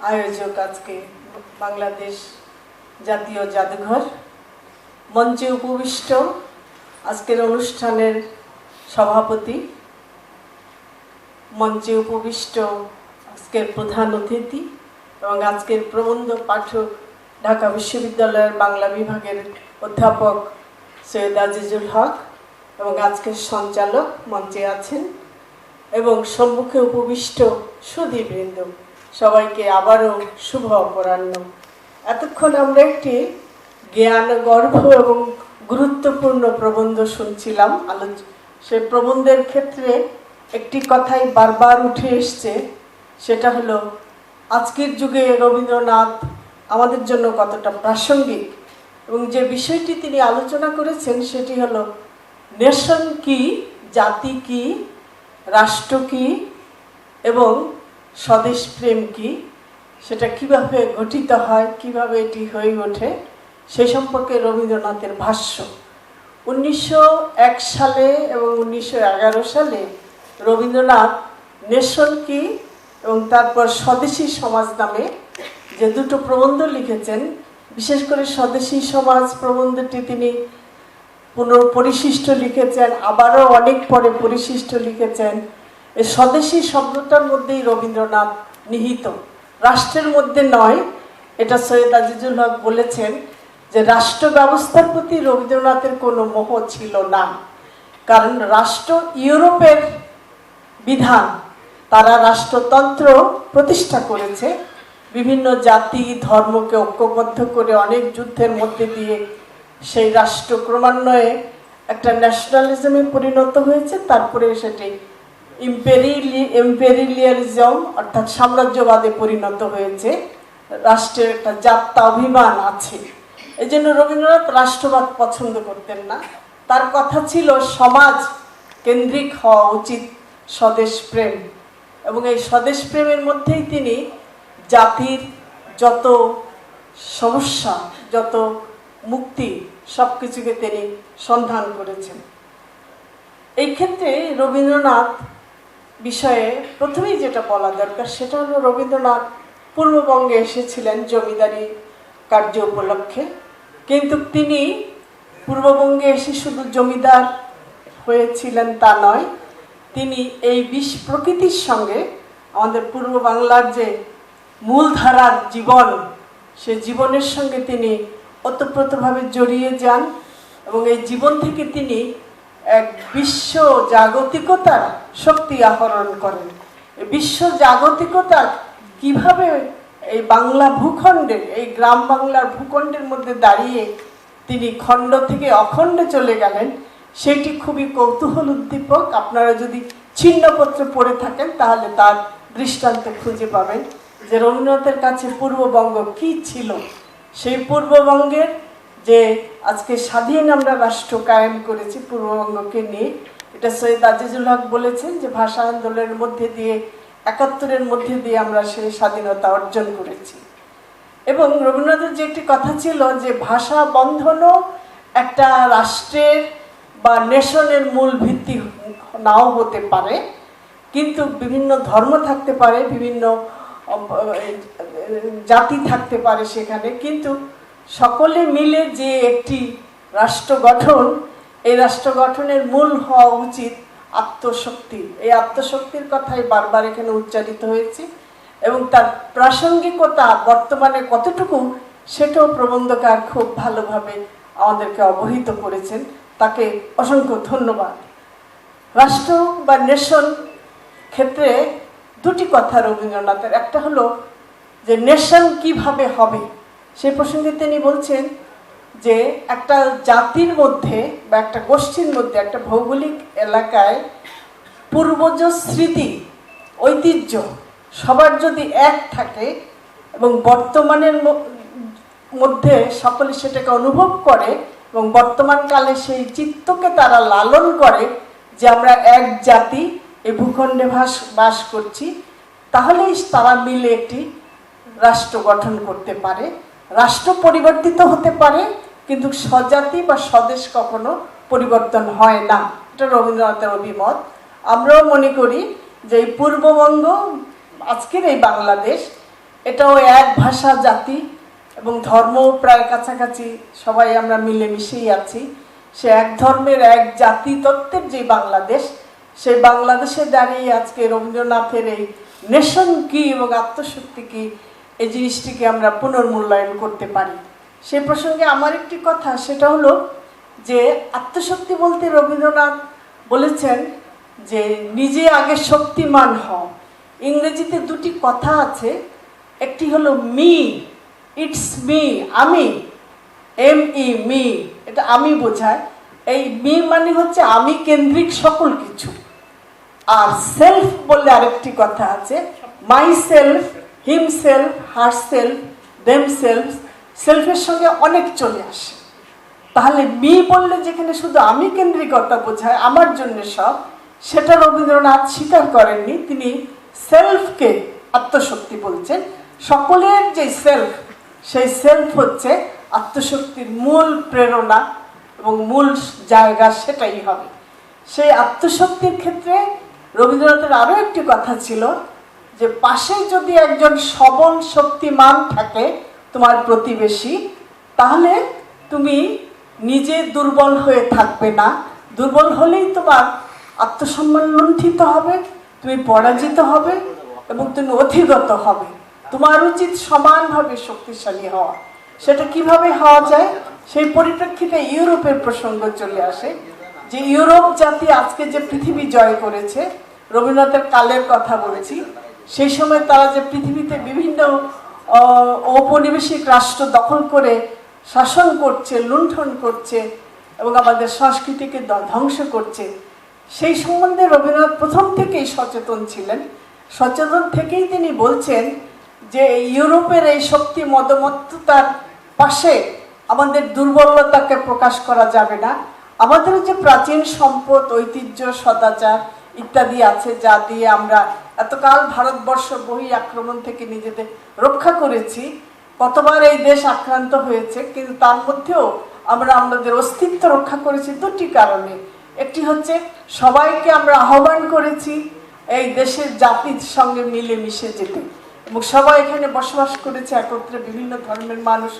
আয়োজক আজকে বাংলাদেশ জাতীয় জাদুঘর। মঞ্চে উপবিষ্ট আজকের অনুষ্ঠানের সভাপতি। মঞ্চে উপবিষ্ট আজকের প্রধান অতিথি এবং আজকের প্রবন্ধ পাঠক ঢাকা বিশ্ববিদ্যালয়ের বাংলা বিভাগের অধ্যাপক সৈয়দ আজিজুল হক এবং আজকের সঞ্চালক মঞ্চে আছেন এবং সম্মুখে উপবিষ্ট সুদীপ সুধীবৃন্দ সবাইকে আবারও শুভ অপরাহ্ন। এতক্ষণ আমরা একটি জ্ঞান, গর্ভ এবং গুরুত্বপূর্ণ প্রবন্ধ শুনছিলাম। আলোচ, সে প্রবন্ধের ক্ষেত্রে একটি কথাই বারবার উঠে এসছে, সেটা হলো, আজকের যুগে রবীন্দ্রনাথ আমাদের জন্য কতটা প্রাসঙ্গিক এবং যে বিষয়টি তিনি আলোচনা করেছেন সেটি হলো, নেশন কি, জাতি কি, রাষ্ট্র কি এবং স্বদেশ প্রেম কি? সেটা কীভাবে গঠিত হয়? কীভাবে এটি হয়ে ওঠে? সে সম্পর্কে রবীন্দ্রনাথের ভাষ্য। উনিশশো এক সালে এবং উনিশশো এগারো সালে রবীন্দ্রনাথ নেশন কি এবং তারপর স্বদেশী সমাজ নামে যে দুটো প্রবন্ধ লিখেছেন, বিশেষ করে স্বদেশী সমাজ প্রবন্ধটি তিনি পুনঃপরিশিষ্ট লিখেছেন, আবারও অনেক পরে পরিশিষ্ট লিখেছেন। এই স্বদেশী শব্দটার মধ্যেই রবীন্দ্রনাথ নিহিত। রাষ্ট্রের মধ্যে নয়, এটা সৈয়দ আজিজুল হক বলেছেন যে রাষ্ট্র ব্যবস্থার প্রতি রবীন্দ্রনাথের কোনো মোহ ছিল না। কারণ রাষ্ট্র ইউরোপের বিধান, তারা রাষ্ট্রতন্ত্র প্রতিষ্ঠা করেছে, বিভিন্ন জাতি, ধর্মকে ঐক্যবদ্ধ করে অনেক যুদ্ধের মধ্যে দিয়ে সেই রাষ্ট্র ক্রমান্বয়ে একটা ন্যাশনালিজমে পরিণত হয়েছে, তারপরে সেটি ইম্পেরিলি ইম্পেরিলিয়ালিজম অর্থাৎ সাম্রাজ্যবাদে পরিণত হয়েছে। রাষ্ট্রের একটা যাত্রা অভিমান আছে। এই জন্য রবীন্দ্রনাথ রাষ্ট্রবাদ পছন্দ করতেন না। তার কথা ছিল, সমাজ কেন্দ্রিক হওয়া উচিত স্বদেশ প্রেম। এবং এই স্বদেশ প্রেমের মধ্যেই তিনি জাতির যত সমস্যা, যত মুক্তি সব কিছুকে তিনি সন্ধান করেছেন। এই ক্ষেত্রে রবীন্দ্রনাথ বিষয়ে প্রথমেই যেটা বলা দরকার, সেটা হলো রবীন্দ্রনাথ পূর্ববঙ্গে এসেছিলেন জমিদারি কার্য উপলক্ষে। কিন্তু তিনি পূর্ববঙ্গে এসে শুধু জমিদার হয়েছিলেন তা নয়, তিনি এই বিশ প্রকৃতির সঙ্গে আমাদের পূর্ব বাংলার যে মূলধারার জীবন, সে জীবনের সঙ্গে তিনি ওতপ্রোতভাবে জড়িয়ে যান এবং এই জীবন থেকে তিনি এক বিশ্ব জাগতিকতার শক্তি আহরণ করেন। বিশ্ব জাগতিকতা কীভাবে এই বাংলা ভূখণ্ডের এই গ্রাম বাংলার ভূখণ্ডের মধ্যে দাঁড়িয়ে তিনি খণ্ড থেকে অখণ্ডে চলে গেলেন, সেটি খুবই কৌতূহল উদ্দীপক। আপনারা যদি ছিন্নপত্র পড়ে থাকেন, তাহলে তার দৃষ্টান্ত খুঁজে পাবেন যে রবীন্দ্রনাথের কাছে পূর্ববঙ্গ কি ছিল। সেই পূর্ববঙ্গের যে আজকে স্বাধীন আমরা রাষ্ট্র কায়েম করেছি পূর্ববঙ্গকে নিয়ে, এটা সৈয়দ আজিজুল হক বলেছেন যে ভাষা আন্দোলনের মধ্যে দিয়ে, একাত্তরের মধ্যে দিয়ে আমরা সেই স্বাধীনতা অর্জন করেছি। এবং রবীন্দ্রনাথের যে একটি কথা ছিল যে ভাষা বন্ধনও একটা রাষ্ট্রের বা নেশনের মূল ভিত্তি নাও হতে পারে, কিন্তু বিভিন্ন ধর্ম থাকতে পারে, বিভিন্ন জাতি থাকতে পারে সেখানে, কিন্তু সকলে মিলে যে একটি রাষ্ট্র গঠন, এই রাষ্ট্র গঠনের মূল হওয়া উচিত আত্মশক্তি এই আত্মশক্তির কথাই বারবার এখানে উচ্চারিত হয়েছে এবং তার প্রাসঙ্গিকতা বর্তমানে কতটুকু সেটাও প্রবন্ধকার খুব ভালোভাবে আমাদেরকে অবহিত করেছেন। তাকে অসংখ্য ধন্যবাদ। রাষ্ট্র বা নেশন ক্ষেত্রে দুটি কথা রবীন্দ্রনাথের। একটা হলো যে নেশন কীভাবে হবে? সেই প্রসঙ্গে তিনি বলছেন যে একটা জাতির মধ্যে বা একটা গোষ্ঠীর মধ্যে, একটা ভৌগোলিক এলাকায় পূর্বজ স্মৃতি, ঐতিহ্য সবার যদি এক থাকে এবং বর্তমানের মধ্যে সকলে সেটাকে অনুভব করে এবং বর্তমানকালে সেই চিত্তকে তারা লালন করে যে আমরা এক জাতি এই ভূখণ্ডে বাস বাস করছি, তাহলেই তারা মিলে একটি রাষ্ট্র গঠন করতে পারে। রাষ্ট্র পরিবর্তিত হতে পারে, কিন্তু স্বজাতি বা স্বদেশ কখনো পরিবর্তন হয় না। এটা রবীন্দ্রনাথের অভিমত। আমরাও মনে করি যে এই পূর্ববঙ্গ, আজকের এই বাংলাদেশ, এটাও এক ভাষা জাতি এবং ধর্ম প্রায় কাছাকাছি সবাই আমরা মিলেমিশেই আছি। সে এক ধর্মের, এক জাতি তত্ত্বের যে বাংলাদেশ, সেই বাংলাদেশে দাঁড়িয়ে আজকে রবীন্দ্রনাথের এই নেশন কী এবং আত্মশক্তি কি এই জিনিসটিকে আমরা পুনর্মূল্যায়ন করতে পারি। সে প্রসঙ্গে আমার একটি কথা, সেটা হলো যে, আত্মশক্তি বলতে রবীন্দ্রনাথ বলেছেন যে, নিজে আগে শক্তিমান হও। ইংরেজিতে দুটি কথা আছে, একটি হলো মি ইটস মি আমি এম ই মি এটা আমি বোঝায়। এই মি মানে হচ্ছে আমি কেন্দ্রিক সকল কিছু। আর সেলফ বললে আরেকটি কথা আছে myself himself herself themself সেলফের সঙ্গে অনেক চলে আসে। তাহলে মি বললে যেখানে শুধু আমি কেন্দ্রিকতা বোঝায় আমার জন্য সব, সেটা রবীন্দ্রনাথ স্বীকার করেননি। তিনি সেলফকে আত্মশক্তি বলছেন। সকলের যে সেলফ সেই সেলফ হচ্ছে আত্মশক্তির মূল প্রেরণা এবং মূল জায়গা সেটাই হবে। সেই আত্মশক্তির ক্ষেত্রে রবীন্দ্রনাথের আরও একটি কথা ছিল যে পাশে যদি একজন সবল, শক্তিমান থাকে তোমার প্রতিবেশী, তাহলে তুমি নিজে দুর্বল হয়ে থাকবে না। দুর্বল হলেই তোমার আত্মসম্মান লুণ্ঠিত হবে, তুমি পরাজিত হবে এবং তুমি অধিগত হবে। তোমার উচিত সমানভাবে শক্তিশালী হওয়া। সেটা কীভাবে হওয়া যায়? সেই পরিপ্রেক্ষিতে ইউরোপের প্রসঙ্গ চলে আসে, যে ইউরোপ জাতি আজকে যে পৃথিবী জয় করেছে, রবীন্দ্রনাথের কালের কথা বলেছি সেই সময় তারা যে পৃথিবীতে বিভিন্ন ঔপনিবেশিক রাষ্ট্র দখল করে শাসন করছে, লুণ্ঠন করছে এবং আমাদের সংস্কৃতিকে ধ্বংস করছে, সেই সম্বন্ধে রবীন্দ্রনাথ প্রথম থেকেই সচেতন ছিলেন। সচেতন থেকেই তিনি বলছেন যে ইউরোপের এই শক্তি মদমত্ততার পাশে আমাদের দুর্বলতাকে প্রকাশ করা যাবে না। আমাদের যে প্রাচীন সম্পদ, ঐতিহ্য, সদাচার ইত্যাদি আছে, যা দিয়ে আমরা এতকাল ভারতবর্ষ বহি আক্রমণ থেকে নিজেদের রক্ষা করেছি, কতবার এই দেশ আক্রান্ত হয়েছে, কিন্তু তার মধ্যেও আমরা আমাদের অস্তিত্ব রক্ষা করেছি দুটি কারণে। একটি হচ্ছে, সবাইকে আমরা আহ্বান করেছি এই দেশের জাতির সঙ্গে মিলে মিশে যেতে। এবং সবাই এখানে বসবাস করেছে, একত্রে বিভিন্ন ধর্মের মানুষ,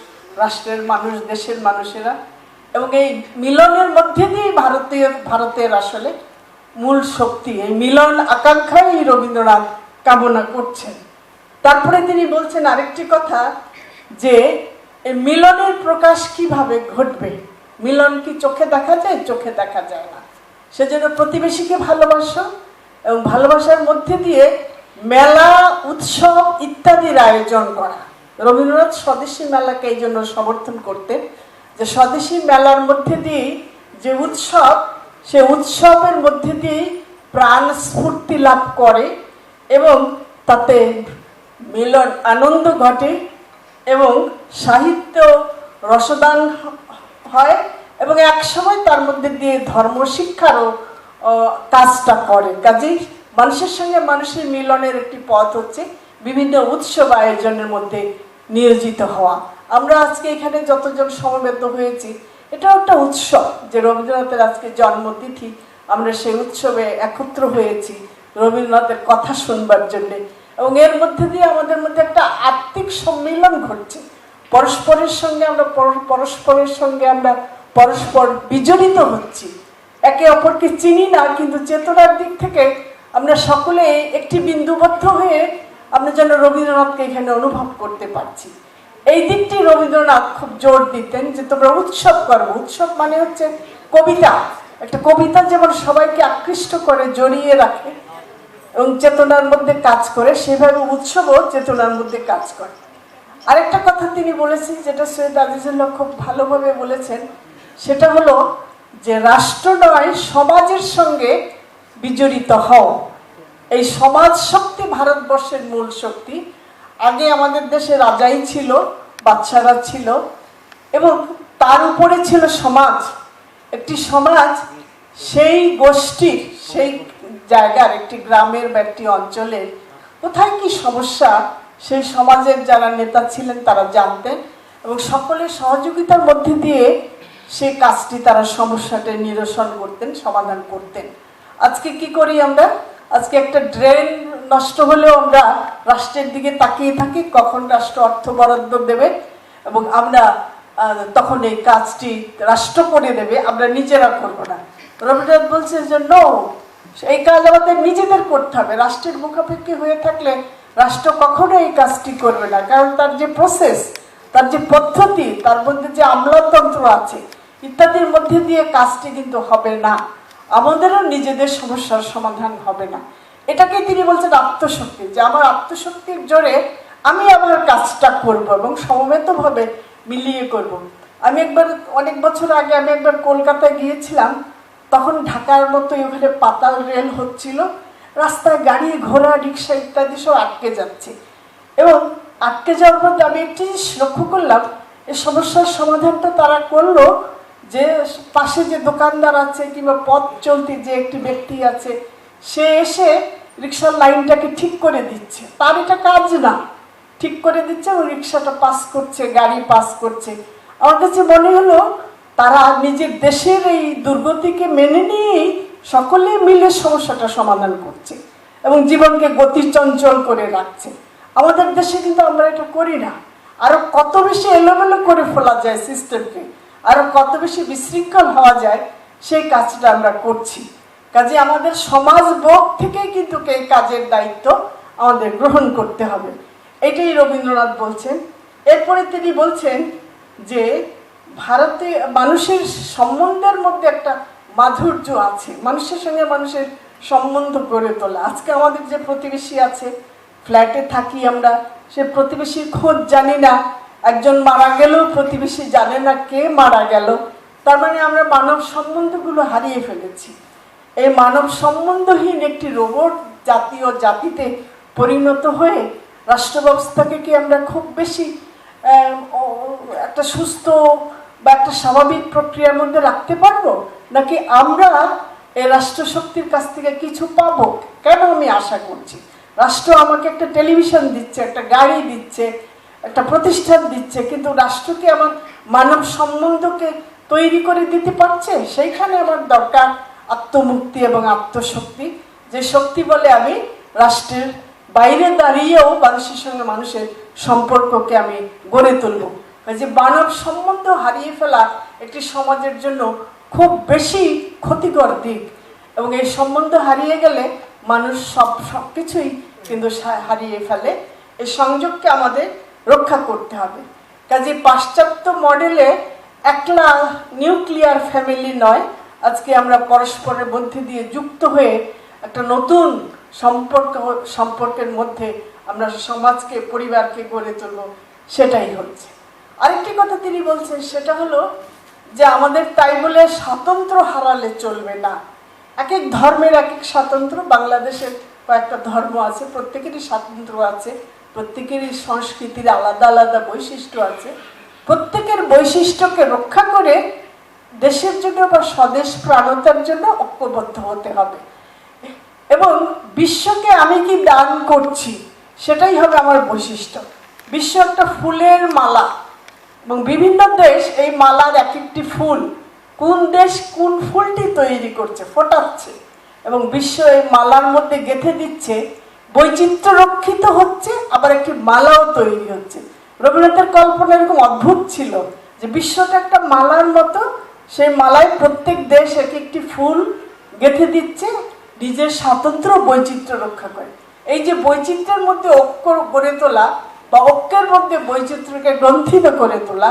রাষ্ট্রের মানুষ, দেশের মানুষেরা। এবং এই মিলনের মধ্যে দিয়ে ভারতীয়, ভারতের আসলে মূল শক্তি, এই মিলন আকাঙ্ক্ষাই রবীন্দ্রনাথ কামনা করছেন। তারপরে তিনি বলছেন আরেকটি কথা, যে এই মিলনের প্রকাশ কীভাবে ঘটবে? মিলন কি চোখে দেখা যায়, চোখে দেখা যায় না। সেজন্য প্রতিবেশীকে ভালোবাসো এবং ভালোবাসার মধ্যে দিয়ে মেলা, উৎসব ইত্যাদির আয়োজন করা। রবীন্দ্রনাথ স্বদেশী মেলাকে এই জন্য সমর্থন করতেন, যে স্বদেশী মেলার মধ্যে দিয়ে যে উৎসব সে উৎসবের মধ্যে দিয়েই প্রাণ স্ফূর্তি লাভ করে এবং তাতে মিলন আনন্দ ঘটে এবং সাহিত্য রসদান হয় এবং একসময় তার মধ্যে দিয়ে ধর্ম শিক্ষারও কাজটা করে। কাজেই মানুষের সঙ্গে মানুষের মিলনের একটি পথ হচ্ছে বিভিন্ন উৎসব আয়োজনের মধ্যে নিয়োজিত হওয়া। আমরা আজকে এখানে যতজন সমবেত হয়েছি এটাও একটা উৎসব যে রবীন্দ্রনাথের আজকে জন্মতিথি। আমরা সেই উৎসবে একত্র হয়েছি রবীন্দ্রনাথের কথা শুনবার জন্য। এবং এর মধ্যে দিয়ে আমাদের মধ্যে একটা আত্মিক সম্মিলন ঘটছে। পরস্পরের সঙ্গে আমরা পরস্পরের সঙ্গে আমরা পরস্পর বিজড়িত হচ্ছি। একে অপরকে চিনি না, কিন্তু চেতনার দিক থেকে আমরা সকলে একটি বিন্দুবদ্ধ হয়ে আমরা যেন রবীন্দ্রনাথকে এখানে অনুভব করতে পারছি। এই দিকটি রবীন্দ্রনাথ খুব জোর দিতেন যে তোমরা উৎসব করো। উৎসব মানে হচ্ছে কবিতা। একটা কবিতা যেমন সবাইকে আকৃষ্ট করে, জড়িয়ে রাখে এবং চেতনার মধ্যে কাজ করে, সেভাবে উৎসবও চেতনার মধ্যে কাজ করে। আরেকটা কথা তিনি বলেছেন, যেটা সৈয়দ আজিজুল্লাহ খুব ভালোভাবে বলেছেন, সেটা হলো যে রাষ্ট্র নয়, সমাজের সঙ্গে বিজড়িত হও। এই সমাজ শক্তি ভারতবর্ষের মূল শক্তি। আগে আমাদের দেশে রাজাই ছিল বাচ্চারা ছিল এবং তার উপরে ছিল সমাজ। একটি সমাজ সেই গোষ্ঠীর, সেই জায়গার, একটি গ্রামের বা একটি অঞ্চলের। কোথায় কি সমস্যা, সেই সমাজের যারা নেতা ছিলেন তারা জানতেন এবং সকলের সহযোগিতার মধ্যে দিয়ে সেই কাজটি তারা সমস্যাটা নিরসন করতেন, সমাধান করতেন। আজকে কি করি আমরা? আজকে একটা ড্রেন নষ্ট হলেও আমরা রাষ্ট্রের দিকে তাকিয়ে থাকি, কখন রাষ্ট্র অর্থ বরাদ্দ দেবে এবং আমরা তখন এই কাজটি রাষ্ট্র করে দেবে, আমরা নিজেরা করব না। রবীন্দ্রনাথ বলছেন যে নো এই কাজ আমাদের নিজেদের করতে হবে। রাষ্ট্রের মুখাপেক্ষি হয়ে থাকলে রাষ্ট্র কখনো এই কাজটি করবে না। কারণ তার যে প্রসেস তার যে পদ্ধতি, তার মধ্যে যে আমলাতন্ত্র আছে, ইত্যাদির মধ্যে দিয়ে কাজটি কিন্তু হবে না। আমাদেরও নিজেদের সমস্যার সমাধান হবে না। এটাকে তিনি বলছেন আত্মশক্তি, যে আমার আত্মশক্তির জোরে আমি আমার কাজটা করব এবং সমবেতভাবে মিলিয়ে করব। আমি একবার, অনেক বছর আগে আমি একবার কলকাতায় গিয়েছিলাম, তখন ঢাকার মতো ওখানে পাতাল রেল হচ্ছিল, রাস্তায় গাড়ি, ঘোড়া, রিক্সা ইত্যাদি সব আটকে যাচ্ছে। এবং আটকে যাওয়ার মধ্যে আমি একটি লক্ষ্য করলাম এই সমস্যার সমাধানটা তারা করল, যে পাশে যে দোকানদার আছে কিংবা পথ চলতি যে একটি ব্যক্তি আছে সে এসে রিক্সার লাইনটাকে ঠিক করে দিচ্ছে। তার এটা কাজ না। ঠিক করে দিচ্ছে ও রিক্সাটা পাস করছে, গাড়ি পাস করছে। আমার কাছে মনে হলো, তারা নিজের দেশের এই দুর্গতিকে মেনে নিয়েই সকলে মিলে সমস্যাটা সমাধান করছে এবং জীবনকে গতিচঞ্চল করে রাখছে। আমাদের দেশে কিন্তু আমরা এটা করি না। আরও কত বেশি এলোমেলো করে ফেলা যায় সিস্টেমকে আরও কত বেশি বিশৃঙ্খল হওয়া যায়, সেই কাজটা আমরা করছি। কাজে আমাদের সমাজ বোধ থেকেই কিন্তু এই কাজের দায়িত্ব আমাদের গ্রহণ করতে হবে। এটাই রবীন্দ্রনাথ বলছেন। এরপরে তিনি বলছেন যে, ভারতে মানুষের সম্বন্ধের মধ্যে একটা মাধুর্য আছে। মানুষের সঙ্গে মানুষের সম্বন্ধ গড়ে তোলা। আজকে আমাদের যে প্রতিবেশী আছে, ফ্ল্যাটে থাকি আমরা, সে প্রতিবেশীর খোঁজ জানি না। একজন মারা গেলেও প্রতিবেশী জানে না কে মারা গেল। তার মানে আমরা মানব সম্বন্ধগুলো হারিয়ে ফেলেছি। এই মানব সম্বন্ধহীন একটি রোবট জাতীয় জাতিতে পরিণত হয়ে রাষ্ট্র ব্যবস্থাকে কি আমরা খুব বেশি একটা সুস্থ বা একটা স্বাভাবিক প্রক্রিয়ার মধ্যে রাখতে পারব? নাকি আমরা এই রাষ্ট্রশক্তির কাছ থেকে কিছু পাবো? কেন আমি আশা করছি? রাষ্ট্র আমাকে একটা টেলিভিশন দিচ্ছে, একটা গাড়ি দিচ্ছে, একটা প্রতিষ্ঠান দিচ্ছে, কিন্তু রাষ্ট্রকে আমার মানব সম্বন্ধকে তৈরি করে দিতে পারছে? সেইখানে আমার দরকার। আত্মমুক্তি এবং আত্মশক্তি। যে শক্তি বলে আমি রাষ্ট্রের বাইরে দাঁড়িয়েও মানুষের সঙ্গে মানুষের সম্পর্ককে আমি গড়ে তুলব। যে মানব সম্বন্ধ হারিয়ে ফেলা একটি সমাজের জন্য খুব বেশি ক্ষতিকর দিক। এবং এই সম্বন্ধ হারিয়ে গেলে মানুষ সব সব কিছুই কিন্তু হারিয়ে ফেলে। এই সংযোগকে আমাদের রক্ষা করতে হবে। কাজে পাশ্চাত্য মডেলে একলা নিউক্লিয়ার ফ্যামিলি নয় আজকে আমরা পরস্পরের মধ্যে দিয়ে যুক্ত হয়ে একটা নতুন সম্পর্ক, সম্পর্কের মধ্যে আমরা সমাজকে, পরিবারকে গড়ে তুলব, সেটাই হচ্ছে। আরেকটি কথা তিনি বলছেন, সেটা হলো যে আমাদের তাই বলে স্বাতন্ত্র হারালে চলবে না। এক এক ধর্মের এক এক স্বাতন্ত্র, বাংলাদেশের কয়েকটা ধর্ম আছে, প্রত্যেকেরই স্বাতন্ত্র আছে, প্রত্যেকেরই সংস্কৃতির আলাদা আলাদা বৈশিষ্ট্য আছে। প্রত্যেকের বৈশিষ্ট্যকে রক্ষা করে দেশের জন্য বা স্বদেশ প্রাণতার জন্য ঐক্যবদ্ধ হতে হবে। এবং বিশ্বকে আমি কি দান করছি, সেটাই হবে আমার বৈশিষ্ট্য। বিশ্ব একটা ফুলের মালা। এবং বিভিন্ন দেশ এই মালার এক একটি ফুল, কোন দেশ কোন ফুলটি তৈরি করছে, ফোটাচ্ছে। এবং বিশ্ব এই মালার মধ্যে গেঁথে দিচ্ছে বৈচিত্র্য রক্ষিত হচ্ছে, আবার একটি মালাও তৈরি হচ্ছে। রবীন্দ্রনাথের কল্পনা এরকম অদ্ভুত ছিল যে বিশ্বটা একটা মালার মতো সেই মালায় প্রত্যেক দেশ এক একটি ফুল গেঁথে দিচ্ছে, নিজের স্বাতন্ত্র্য বৈচিত্র্য রক্ষা করে। এই যে বৈচিত্র্যের মধ্যে ঐক্য গড়ে তোলা বা ঐক্যের মধ্যে বৈচিত্র্যকে গ্রন্থিত করে তোলা,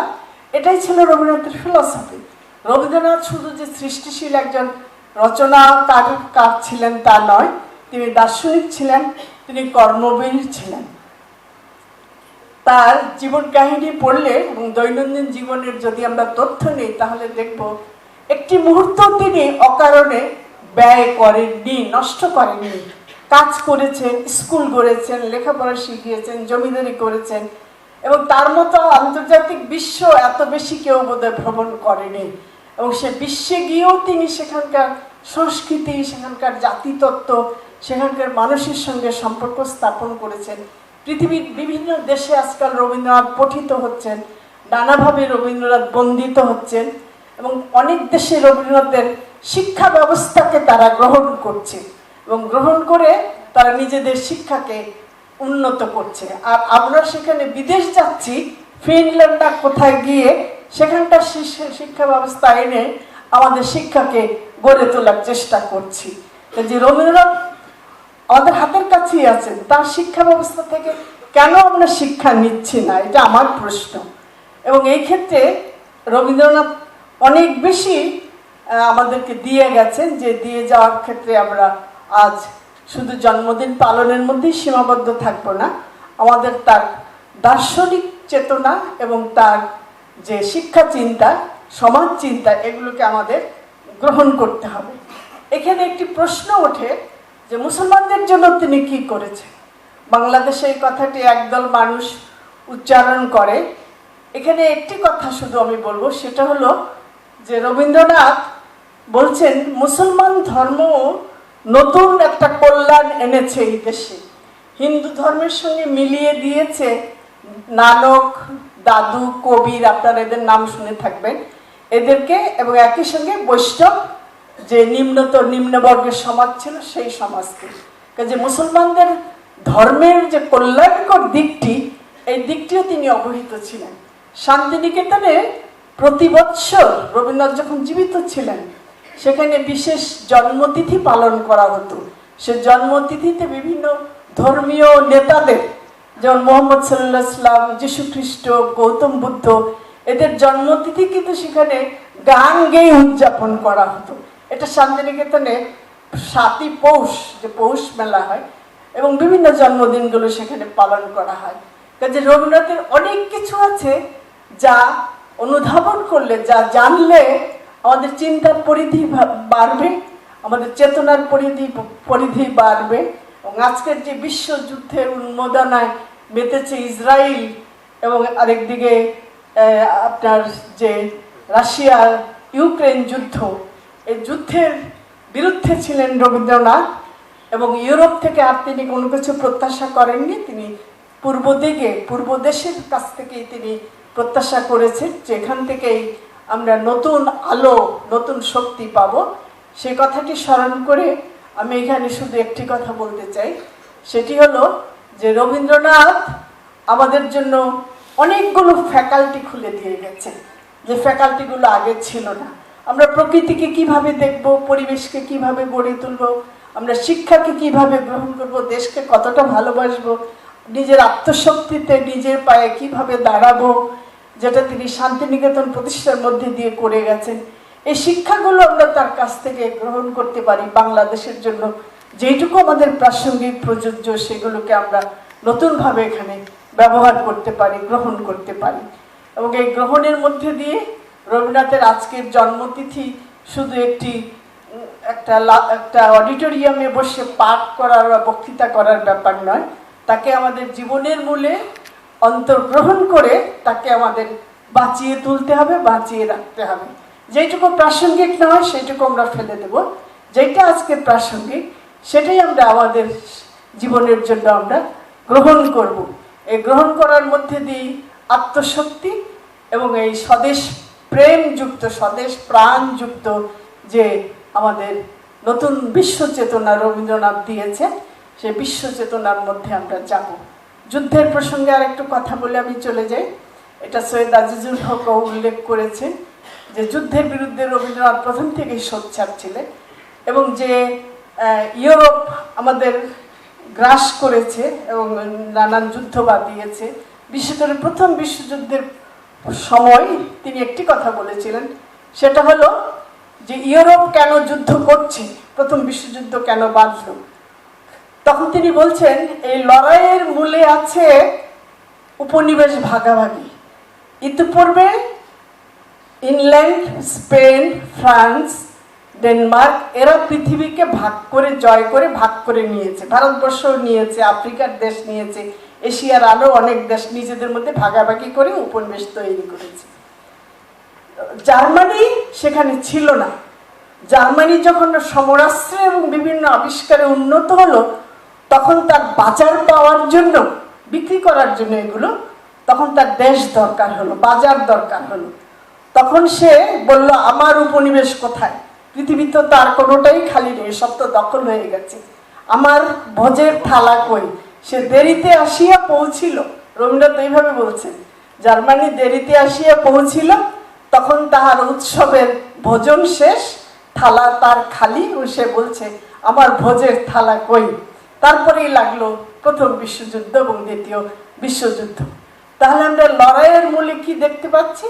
এটাই ছিল রবীন্দ্রনাথের ফিলসফি রবীন্দ্রনাথ শুধু যে সৃষ্টিশীল একজন রচনা রচনাকার কার ছিলেন তা নয়, তিনি দার্শনিক ছিলেন, তিনি কর্মবীর ছিলেন। তার জীবন কাহিনী পড়লে এবং দৈনন্দিন জীবনের যদি আমরা তথ্য নিই, তাহলে দেখব একটি মুহূর্ত তিনি অকারণে ব্যয় করেননি, নষ্ট করেননি। কাজ করেছেন, স্কুল গড়েছেন, লেখাপড়া শিখিয়েছেন, জমিদারি করেছেন এবং তার মতো আন্তর্জাতিক বিশ্ব এত বেশি কেউ বোধহয় ভ্রমণ করেনি। এবং সে বিশ্বে গিয়েও তিনি সেখানকার সংস্কৃতি, সেখানকার জাতিতত্ত্ব, সেখানকার মানুষের সঙ্গে সম্পর্ক স্থাপন করেছেন। পৃথিবীর বিভিন্ন দেশে আজকাল রবীন্দ্রনাথ পঠিত হচ্ছেন, নানাভাবে রবীন্দ্রনাথ বন্দিত হচ্ছেন এবং অনেক দেশে রবীন্দ্রনাথের শিক্ষা ব্যবস্থাকে তারা গ্রহণ করছে এবং গ্রহণ করে তারা নিজেদের শিক্ষাকে উন্নত করছে। আর আমরা সেখানে বিদেশ যাচ্ছি, ফিনল্যান্ডটা কোথায় গিয়ে সেখানকার শিক্ষা- ব্যবস্থা এনে আমাদের শিক্ষাকে গড়ে তোলার চেষ্টা করছি। যে রবীন্দ্রনাথ আমাদের হাতের কাছেই আছেন তার শিক্ষা ব্যবস্থা থেকে কেন আমরা শিক্ষা নিচ্ছি না? এটা আমার প্রশ্ন। এবং এই ক্ষেত্রে রবীন্দ্রনাথ অনেক বেশি আমাদেরকে দিয়ে গেছেন যে দিয়ে যাওয়ার ক্ষেত্রে আমরা আজ শুধু জন্মদিন পালনের মধ্যেই সীমাবদ্ধ থাকব না। আমাদের তার দার্শনিক চেতনা এবং তার যে শিক্ষা চিন্তা, সমাজ চিন্তা, এগুলোকে আমাদের গ্রহণ করতে হবে। এখানে একটি প্রশ্ন ওঠে যে মুসলমানদের জন্য তিনি কি করেছেন? বাংলাদেশে এই কথাটি একদল মানুষ উচ্চারণ করে। এখানে একটি কথা শুধু আমি বলব, সেটা হলো যে রবীন্দ্রনাথ বলছেন, মুসলমান ধর্ম নতুন একটা কল্যাণ এনেছে এই দেশে। হিন্দু ধর্মের সঙ্গে মিলিয়ে দিয়েছে নানক, দাদু, কবির, আপনারা এদের নাম শুনে থাকবেন। এদেরকে এবং একই সঙ্গে বৈষ্ণব যে নিম্নতর নিম্নবর্গের সমাজ ছিল, সেই সমাজকে। কাজে মুসলমানদের ধর্মের যে কল্যাণকর দিকটি, এই দিকটিও তিনি অবহিত ছিলেন। শান্তিনিকেতনে প্রতি বৎসর রবীন্দ্রনাথ যখন জীবিত ছিলেন, সেখানে বিশেষ জন্মতিথি পালন করা হতো। সে জন্মতিথিতে বিভিন্ন ধর্মীয় নেতাদের, যেমন মোহাম্মদ সাল্লাহ ইসলাম যীশু খ্রিস্ট গৌতম বুদ্ধ, এদের জন্মতিথি কিন্তু সেখানে গান গেয়ে উদযাপন করা হতো। এটা শান্তিনিকেতনে সাতই পৌষ যে পৌষ মেলা হয় এবং বিভিন্ন জন্মদিনগুলো সেখানে পালন করা হয়। কাজে রবীন্দ্রনাথের অনেক কিছু আছে যা অনুধাবন করলে, যা জানলে আমাদের চিন্তার পরিধি বাড়বে, আমাদের চেতনার পরিধি পরিধি বাড়বে এবং আজকের যে বিশ্বযুদ্ধের উন্মোদনায় মেতেছে ইসরায়েল এবং আরেকদিকে আপনার যে রাশিয়ার ইউক্রেন যুদ্ধ এই যুদ্ধের বিরুদ্ধে ছিলেন রবীন্দ্রনাথ এবং ইউরোপ থেকে আর তিনি কোনো কিছু প্রত্যাশা করেননি, তিনি পূর্ব দিকে, পূর্ব দেশের কাছ থেকেই তিনি প্রত্যাশা করেছেন, যেখান থেকেই আমরা নতুন আলো, নতুন শক্তি পাব। সে কথাটি স্মরণ করে আমি এখানে শুধু একটি কথা বলতে চাই। সেটি হলো যে রবীন্দ্রনাথ আমাদের জন্য অনেকগুলো ফ্যাকাল্টি খুলে দিয়ে গেছেন। যে ফ্যাকাল্টিগুলো আগে ছিল না। আমরা প্রকৃতিকে কীভাবে দেখব, পরিবেশকে কীভাবে গড়ে তুলব, আমরা শিক্ষাকে কীভাবে গ্রহণ করব, দেশকে কতটা ভালোবাসবো, নিজের আত্মশক্তিতে নিজের পায়ে কীভাবে দাঁড়াবো, যেটা তিনি শান্তিনিকেতন প্রতিষ্ঠার মধ্যে দিয়ে করে গেছেন। এই শিক্ষাগুলো আমরা তার কাছ থেকে গ্রহণ করতে পারি বাংলাদেশের জন্য। যেইটুকু আমাদের প্রাসঙ্গিক প্রযোজ্য, সেগুলোকে আমরা নতুনভাবে এখানে ব্যবহার করতে পারি, গ্রহণ করতে পারি। এবং এই গ্রহণের মধ্যে দিয়ে রবীন্দ্রনাথের আজকের জন্মতিথি শুধু একটি একটা একটা অডিটোরিয়ামে বসে পাঠ করার বা বক্তৃতা করার ব্যাপার নয়। তাকে আমাদের জীবনের মূলে অন্তর্গ্রহণ করে তাকে আমাদের বাঁচিয়ে তুলতে হবে, বাঁচিয়ে রাখতে হবে। যেটুকু প্রাসঙ্গিক নয় সেটুকু আমরা ফেলে দেব। যেটা আজকে প্রাসঙ্গিক, সেটাই আমরা আমাদের জীবনের জন্য আমরা গ্রহণ করব। এই গ্রহণ করার মধ্যে দিয়ে আত্মশক্তি এবং এই স্বদেশ প্রেমযুক্ত স্বদেশ, প্রাণযুক্ত যে আমাদের নতুন বিশ্ব চেতনা রবীন্দ্রনাথ দিয়েছে সেই বিশ্ব চেতনার মধ্যে আমরা যাব। যুদ্ধের প্রসঙ্গে আর একটু কথা বলে আমি চলে যাই। এটা সৈয়দ আজিজুল হকও উল্লেখ করেছে যে যুদ্ধের বিরুদ্ধে রবীন্দ্রনাথ প্রথম থেকেই সোচ্চার ছিলেন এবং যে ইউরোপ আমাদের গ্রাস করেছে এবং নানান যুদ্ধ বাদিয়েছে বিশেষ করে প্রথম বিশ্বযুদ্ধের সময় তিনি একটি কথা বলেছিলেন। সেটা হলো যে ইউরোপ কেন যুদ্ধ করছে? প্রথম বিশ্বযুদ্ধ কেন বাঁধল? তখন তিনি বলছেন, এই লড়াইয়ের মূলে আছে উপনিবেশ ভাগাভাগি। ইতিপূর্বে ইংল্যান্ড, স্পেন, ফ্রান্স, ডেনমার্ক, এরা পৃথিবীকে ভাগ করে, জয় করে, ভাগ করে নিয়েছে। ভারতবর্ষ নিয়েছে, আফ্রিকার দেশ নিয়েছে। এশিয়ার আরও অনেক দেশ নিজেদের মধ্যে ভাগাভাগি করে উপনিবেশ তৈরি করেছে। জার্মানি সেখানে ছিল না। জার্মানি যখন সমরাস্ত্রে এবং বিভিন্ন আবিষ্কারে উন্নত হলো, তখন তার বাজার পাওয়ার জন্য, বিক্রি করার জন্য এগুলো, তখন তার দেশ দরকার হলো, বাজার দরকার হলো। তখন সে বলল, আমার উপনিবেশ কোথায়? পৃথিবী তো তার কোনোটাই খালি নেই, সব তো দখল হয়ে গেছে। আমার ভোজের থালা কই? সে দেরিতে আসিয়া পৌঁছিল। রবীন্দ্রনাথ এইভাবে বলছেন। জার্মানি দেরিতে আসিয়া পৌঁছিল, তখন তাহার উৎসবের ভোজন শেষ, থালা তার খালি ও সে বলছে, আমার ভোজের থালা কই? তারপরেই লাগল প্রথম বিশ্বযুদ্ধ এবং দ্বিতীয় বিশ্বযুদ্ধ। তাহলে আমরা লড়াইয়ের মূলে কি দেখতে পাচ্ছি?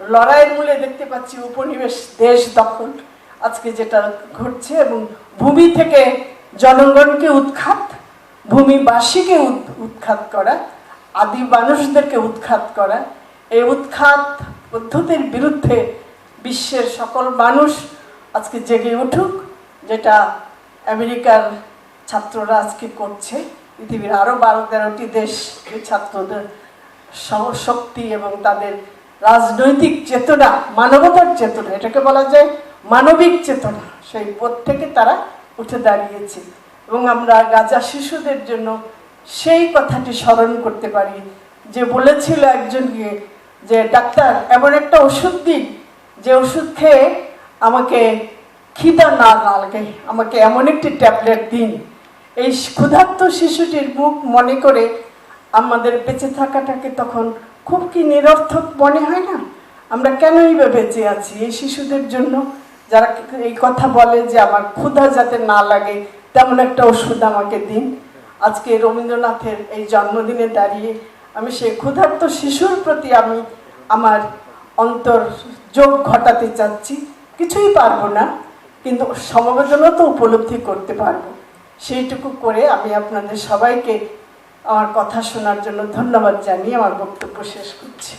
লড়াইয়ের মূলে দেখতে পাচ্ছি উপনিবেশ দেশ দখল। আজকে যেটা ঘটছে এবং ভূমি থেকে জনগণকে উৎখাত। ভূমিবাসীকে উৎ- উৎখাত করা, আদি মানুষদেরকে উৎখাত করা, এই উৎখাত পদ্ধতির বিরুদ্ধে বিশ্বের সকল মানুষ আজকে জেগে উঠুক, যেটা আমেরিকার ছাত্ররা আজকে করছে। পৃথিবীর আরও বারো তেরোটি দেশ এই ছাত্রদের শক্তি এবং তাদের রাজনৈতিক চেতনা, মানবতার চেতনা, এটাকে বলা যায় মানবিক চেতনা, সেই পথ থেকে তারা উঠে দাঁড়িয়েছে। এবং আমরা গাজা শিশুদের জন্য সেই কথাটি স্মরণ করতে পারি যে বলেছিল একজনকে যে, ডাক্তার, এমন একটা ওষুধ দিন যে ওষুধ খেয়ে আমাকে খিদা না লাগে। আমাকে এমন একটি ট্যাবলেট দিন। এই ক্ষুধার্ত শিশুটির মুখ মনে করে আমাদের বেঁচে থাকাটাকে তখন খুব কি নিরর্থক মনে হয় না? আমরা কেন এইভাবে বেঁচে আছি? এই শিশুদের জন্য যারা এই কথা বলে যে, আমার ক্ষুধা যাতে না লাগে তেমন একটা ওষুধ আমাকে দিন। আজকে রবীন্দ্রনাথের এই জন্মদিনে দাঁড়িয়ে আমি সেই ক্ষুধার্ত শিশুর প্রতি আমি আমার অন্তর যোগ ঘটাতে চাচ্ছি। কিছুই পারব না, কিন্তু সমবেদনা তো উপলব্ধি করতে পারব। সেইটুকু করে আমি আপনাদের সবাইকে আমার কথা শোনার জন্য ধন্যবাদ জানিয়ে আমার বক্তব্য শেষ করছি।